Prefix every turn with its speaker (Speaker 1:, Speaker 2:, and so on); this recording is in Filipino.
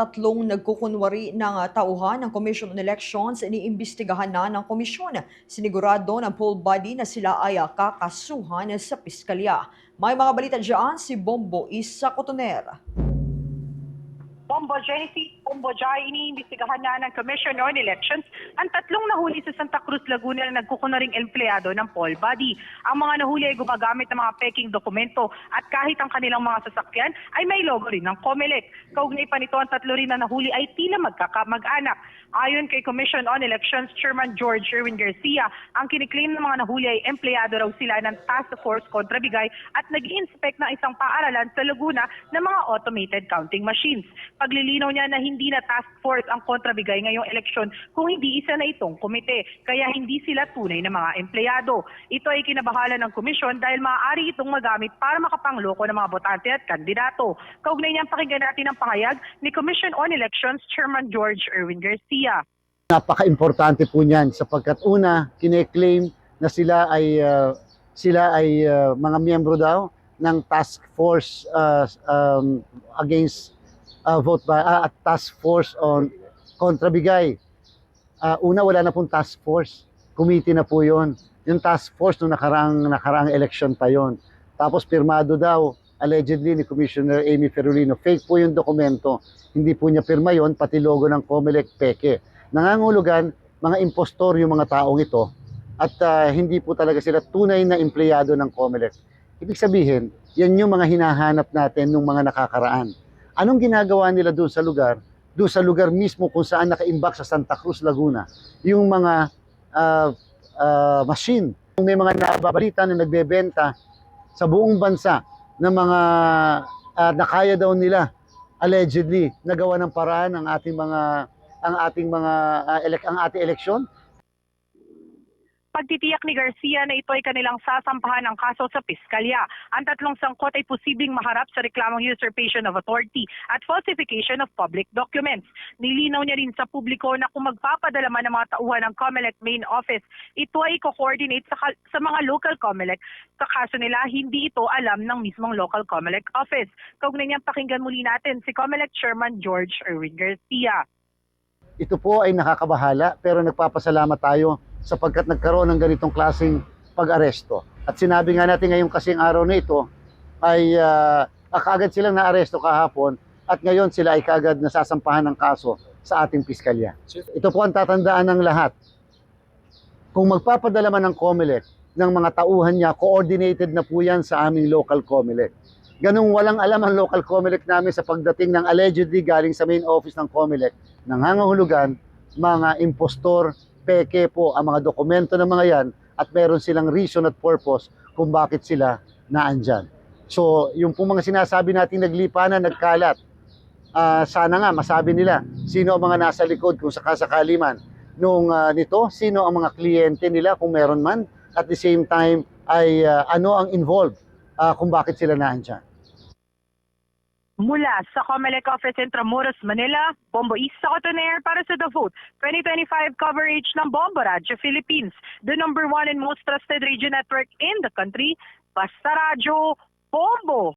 Speaker 1: Tatlong nagkukunwari ng tauhan ng Commission on Elections iniimbestigahan na ng komisyon. Sinigurado ng poll body na sila ay kakasuhan sa piskalya. May mga balita dyan si Bombo Isa Cotoner.
Speaker 2: Bombo Genesis, Bombo Jai, iniimbestigahan na ng Commission on Elections ang tatlong nahuli sa Santa Cruz, Laguna na nagkukunaring empleyado ng poll body. Ang mga nahuli ay gumagamit ng mga peking dokumento at kahit ang kanilang mga sasakyan ay may logo rin ng COMELEC. Kaugnay pa nito ang tatlo rin na nahuli ay tila magkakamag-anak. Ayon kay Commission on Elections Chairman George Erwin Garcia, ang kiniklaim ng mga nahuli ay empleyado raw sila ng Task Force kontra Bigay at nag-inspect ng isang paaralan sa Laguna ng mga automated counting machines. Paglilinaw niya na hindi na task force ang kontrabigay ngayong eleksyon kung hindi isa na itong komite, kaya hindi sila tunay na mga empleyado. Ito ay kinabahala ng komisyon dahil maaari itong magamit para makapangloko ng mga botante at kandidato. Kaugnay niyang pakinggan natin ang pahayag ni Commission on Elections Chairman George Erwin Garcia.
Speaker 3: Napaka-importante po niyan sapagkat una, kine-claim na sila ay uh, sila ay uh, mga miyembro daw ng task force uh, um, against uh, vote by uh, at task force on kontrabigay. Uh, una wala na pong task force. Committee na po 'yon. Yung task force nung nakaraang nakaraang election pa 'yon. Tapos pirmado daw allegedly ni Commissioner Amy Ferrolino. Fake po yung dokumento. Hindi po niya pirma 'yon pati logo ng COMELEC peke. Nangangulugan mga impostor yung mga taong ito at ah, hindi po talaga sila tunay na empleyado ng COMELEC. Ibig sabihin, yan yung mga hinahanap natin nung mga nakakaraan. Anong ginagawa nila doon sa lugar? Doon sa lugar mismo kung saan nakaimbak sa Santa Cruz, Laguna, yung mga ah, ah, machine. Kung may mga nababalita na nagbebenta sa buong bansa ng mga ah, nakaya daw nila allegedly nagawa ng paraan ang ating mga ang ating mga ah, elek- ang ating eleksyon
Speaker 2: Pagtitiyak ni Garcia na ito ay kanilang sasampahan ng kaso sa piskalya. Ang tatlong sangkot ay posibleng maharap sa reklamong usurpation of authority at falsification of public documents. Nilinaw niya rin sa publiko na kung magpapadala man ng mga tauhan ng COMELEC main office, ito ay co-coordinate sa, sa mga local COMELEC. Sa kaso nila, hindi ito alam ng mismong local COMELEC office. Kaugnay niyang pakinggan muli natin si COMELEC Chairman George Erwin Garcia.
Speaker 3: ito po ay nakakabahala pero nagpapasalamat tayo sapagkat nagkaroon ng ganitong klaseng pag-aresto. At sinabi nga natin ngayong kasing araw na ito ay uh, kaagad silang naaresto kahapon at ngayon sila ay kaagad nasasampahan ng kaso sa ating piskalya. Ito po ang tatandaan ng lahat. Kung magpapadala man ng COMELEC ng mga tauhan niya, coordinated na po yan sa aming local COMELEC. Ganong walang alam ang local COMELEC namin sa pagdating ng allegedly galing sa main office ng COMELEC, nangangahulugan, mga impostor, peke po ang mga dokumento ng mga yan at meron silang reason at purpose kung bakit sila naandyan. So, yung po mga sinasabi nating naglipanan, nagkalat, ah, sana nga masabi nila sino ang mga nasa likod kung sakasakali man nung ah, nito, sino ang mga kliyente nila kung meron man, at the same time ay ah, ano ang involved ah, kung bakit sila naandyan.
Speaker 2: Mula sa Comelec Office in Tramuros, Manila, Bombo Isa Cotoner para sa The Vote 2025 coverage ng Bombo Radyo Philippines, the number one and most trusted radio network in the country. Basta Radyo, Bombo!